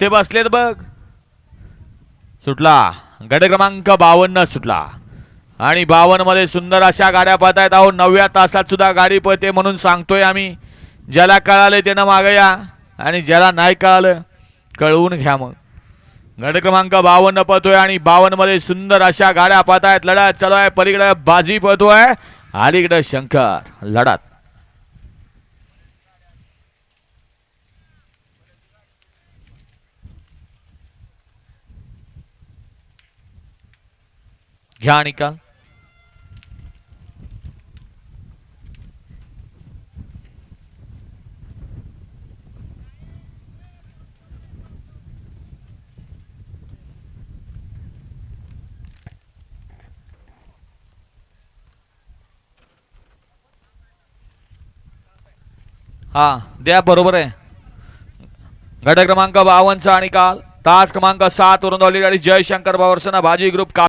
ते बसलेत बघ. सुटला. गट क्रमांक बावन्न सुटला. आणि बावन्नमध्ये सुंदर अशा गाड्या पाहत आहेत अहो नवव्या तासात सुद्धा गाडी पळते म्हणून सांगतोय आम्ही. ज्याला कळालं त्यानं मागं या आणि ज्याला नाही कळालं कळवून घ्या मग. गट क्रमांक बावन्न पळतोय आणि बावन्नमध्ये सुंदर अशा गाड्या पाहत आहेत लढत चालू आहे. पलीकडे बाजी पळतोय. अलीकडे शंकर. लढत. घ्या निकाल. हा द्या बरोबर आहे. घटक क्रमांक बावनचा निकाल. तास क्रमांक सात वरून धावलेली गाडी जयशंकर बावरसना भाजी ग्रुप का